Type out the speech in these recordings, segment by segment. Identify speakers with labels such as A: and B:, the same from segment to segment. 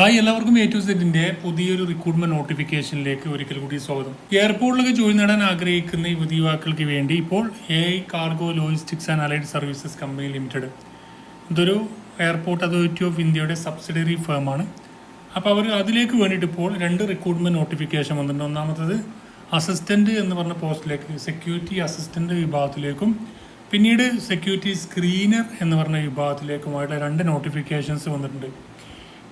A: Hi എല്ലാവർക്കും A to സെറ്റിന്റെ പുതിയൊരു റിക്രൂട്ട്മെന്റ് നോട്ടിഫിക്കേഷനിലേക്ക് ഒരിക്കൽ കൂടി സ്വാഗതം. എയർപോർട്ടിലേക്ക് ജോലി നേടാൻ ആഗ്രഹിക്കുന്ന യുവതി യുവാക്കൾക്ക് വേണ്ടി ഇപ്പോൾ A I cargo logistics and allied services company limited ഇതൊരു എയർപോർട്ട് അതോറിറ്റി ഓഫ് ഇന്ത്യയുടെ സബ്സിഡറി ഫേം ആണ്. അപ്പോൾ അവർ അതിലേക്ക് വേണ്ടിയിട്ട് ഇപ്പോൾ രണ്ട് റിക്രൂട്ട്മെന്റ് നോട്ടിഫിക്കേഷൻ വന്നിട്ടുണ്ട്. ഒന്നാമത്തത് അസിസ്റ്റന്റ് എന്ന് പറഞ്ഞ പോസ്റ്റിലേക്ക് സെക്യൂരിറ്റി അസിസ്റ്റന്റ് വിഭാഗത്തിലേക്കും പിന്നീട് സെക്യൂരിറ്റി സ്ക്രീനർ എന്ന് പറഞ്ഞ വിഭാഗത്തിലേക്കുമായിട്ട് രണ്ട് നോട്ടിഫിക്കേഷൻസ് വന്നിട്ടുണ്ട്.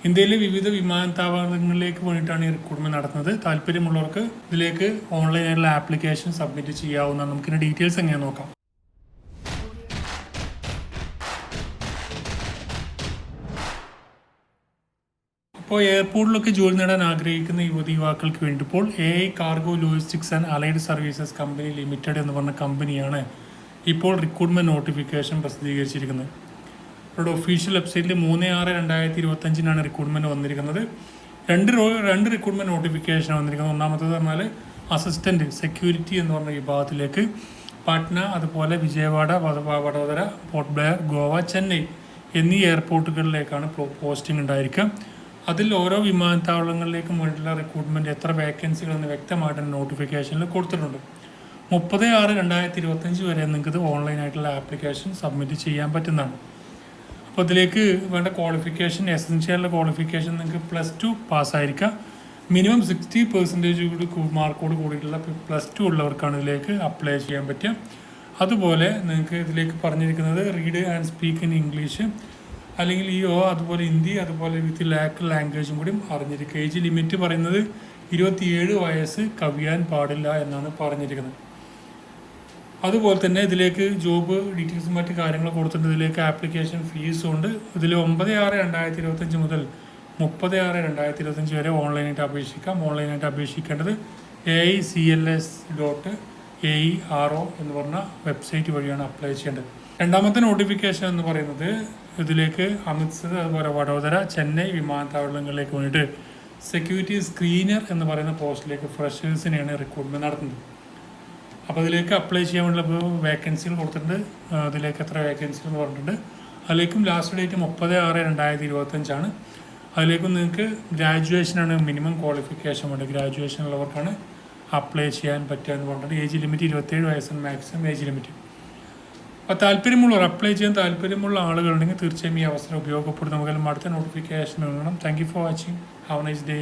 A: ഇന്ത്യയിലെ വിവിധ വിമാനത്താവളങ്ങളിലേക്ക് വേണ്ടിയിട്ടാണ് ഈ റിക്രൂട്ട്മെന്റ് നടത്തുന്നത്. താല്പര്യമുള്ളവർക്ക് ഇതിലേക്ക് ഓൺലൈനായിട്ടുള്ള ആപ്ലിക്കേഷൻ സബ്മിറ്റ് ചെയ്യാവുന്ന നമുക്കിതിന്റെ ഡീറ്റെയിൽസ് എങ്ങനെ നോക്കാം. ഇപ്പോൾ എയർപോർട്ടിലൊക്കെ ജോലി നേടാൻ ആഗ്രഹിക്കുന്ന യുവതി യുവാക്കൾക്ക് വേണ്ടി ഇപ്പോൾ A I cargo logistics and allied services company limited എന്ന് പറഞ്ഞ കമ്പനിയാണ് ഇപ്പോൾ റിക്രൂട്ട്മെന്റ് നോട്ടിഫിക്കേഷൻ പ്രസിദ്ധീകരിച്ചിരിക്കുന്നത്. അവരുടെ ഒഫീഷ്യൽ വെബ്സൈറ്റിൽ മൂന്ന് ആറ് രണ്ടായിരത്തി ഇരുപത്തഞ്ചിനാണ് റിക്രൂട്ട്മെന്റ് വന്നിരിക്കുന്നത്. രണ്ട് രണ്ട് റിക്രൂട്ട്മെന്റ് നോട്ടിഫിക്കേഷൻ വന്നിരിക്കുന്നത്. ഒന്നാമത്തേത് പറഞ്ഞാൽ അസിസ്റ്റന്റ് സെക്യൂരിറ്റി എന്ന് പറഞ്ഞ വിഭാഗത്തിലേക്ക് പാട്ന അതുപോലെ വിജയവാഡ വഡ- വഡോദര പോർട്ട് ബ്ലെയർ ഗോവ ചെന്നൈ എന്നീ എയർപോർട്ടുകളിലേക്കാണ് പോസ്റ്റിംഗ് ഉണ്ടായിരിക്കുക. അതിൽ ഓരോ വിമാനത്താവളങ്ങളിലേക്കും വേണ്ടിയുള്ള റിക്രൂട്ട്മെന്റ് എത്ര വേക്കൻസികൾ എന്ന് വ്യക്തമായിട്ട് നോട്ടിഫിക്കേഷനിൽ കൊടുത്തിട്ടുണ്ട്. മുപ്പത് ആറ് രണ്ടായിരത്തി ഇരുപത്തഞ്ച് വരെ നിങ്ങൾക്ക് ഓൺലൈനായിട്ടുള്ള ആപ്ലിക്കേഷൻ സബ്മിറ്റ് ചെയ്യാൻ പറ്റുന്നതാണ്. അപ്പോൾ ഇതിലേക്ക് വേണ്ട ക്വാളിഫിക്കേഷൻ എസെൻഷ്യലിന്റെ ക്വാളിഫിക്കേഷൻ നിങ്ങൾക്ക് പ്ലസ് ടു പാസ്സായിരിക്കാം മിനിമം സിക്സ്റ്റി പെർസെന്റേജ് കൂടി മാർക്കോട് കൂടിയിട്ടുള്ള പ്ലസ് ടു ഉള്ളവർക്കാണ് ഇതിലേക്ക് അപ്ലൈ ചെയ്യാൻ പറ്റുക. അതുപോലെ നിങ്ങൾക്ക് ഇതിലേക്ക് പറഞ്ഞിരിക്കുന്നത് read and speak in English അല്ലെങ്കിൽ ഈ ഓ അതുപോലെ ഹിന്ദി അതുപോലെ വിത്ത് ലാക്ക് ലാംഗ്വേജും കൂടി അറിഞ്ഞിരിക്കുക. ഏജ് ലിമിറ്റ് പറയുന്നത് ഇരുപത്തിയേഴ് വയസ്സ് കവിയാൻ പാടില്ല എന്നാണ് പറഞ്ഞിരിക്കുന്നത്. അതുപോലെ തന്നെ ഇതിലേക്ക് ജോബ് ഡീറ്റെയിൽസും മറ്റു കാര്യങ്ങൾ കൊടുത്തിട്ടുണ്ട്. ഇതിലേക്ക് ആപ്ലിക്കേഷൻ ഫീസും ഉണ്ട്. ഇതിൽ ഒമ്പത് ആറ് രണ്ടായിരത്തി ഇരുപത്തഞ്ച് മുതൽ മുപ്പത് ആറ് രണ്ടായിരത്തി ഇരുപത്തഞ്ച് വരെ ഓൺലൈനായിട്ട് അപേക്ഷിക്കാം. ഓൺലൈനായിട്ട് അപേക്ഷിക്കേണ്ടത് A I C L S dot A E R O എന്ന് പറഞ്ഞ വെബ്സൈറ്റ് വഴിയാണ് അപ്ലൈ ചെയ്യേണ്ടത്. രണ്ടാമത്തെ നോട്ടിഫിക്കേഷൻ എന്ന് പറയുന്നത് ഇതിലേക്ക് അമൃത്സർ അതുപോലെ വഡോദര ചെന്നൈ വിമാനത്താവളങ്ങളിലേക്ക് വേണ്ടിയിട്ട് സെക്യൂരിറ്റി സ്ക്രീനർ എന്ന് പറയുന്ന പോസ്റ്റിലേക്ക് ഫ്രഷേഴ്സിനെയാണ് റിക്രൂട്ട്മെന്റ് നടത്തുന്നത്. അപ്പോൾ അതിലേക്ക് അപ്ലൈ ചെയ്യാൻ വേണ്ടിയുള്ള വേക്കൻസികൾ കൊടുത്തിട്ടുണ്ട്. അതിലേക്ക് എത്ര വേക്കൻസികൾ പറഞ്ഞിട്ടുണ്ട്. അതിലേക്കും ലാസ്റ്റ് ഡേറ്റ് മുപ്പത് ആറ് രണ്ടായിരത്തി ഇരുപത്തഞ്ചാണ് അതിലേക്കും നിങ്ങൾക്ക് ഗ്രാജുവേഷനാണ് മിനിമം ക്വാളിഫിക്കേഷൻ വേണ്ടത്. ഗ്രാജുവേഷൻ ഉള്ളവർക്കാണ് അപ്ലൈ ചെയ്യാൻ പറ്റുക എന്ന് പറഞ്ഞിട്ട് ഏജ് ലിമിറ്റ് ഇരുപത്തേഴ് വയസ്സാണ് മാക്സിമം ഏജ് ലിമിറ്റ് അപ്പോൾ താല്പര്യമുള്ളവർ അപ്ലൈ ചെയ്യാൻ താല്പര്യമുള്ള ആളുകളുണ്ടെങ്കിൽ തീർച്ചയായും ഈ അവസരം ഉപയോഗപ്പെടുത്തും നമുക്ക് അടുത്ത നോട്ടിഫിക്കേഷൻ വേണം thank you for watching have nice day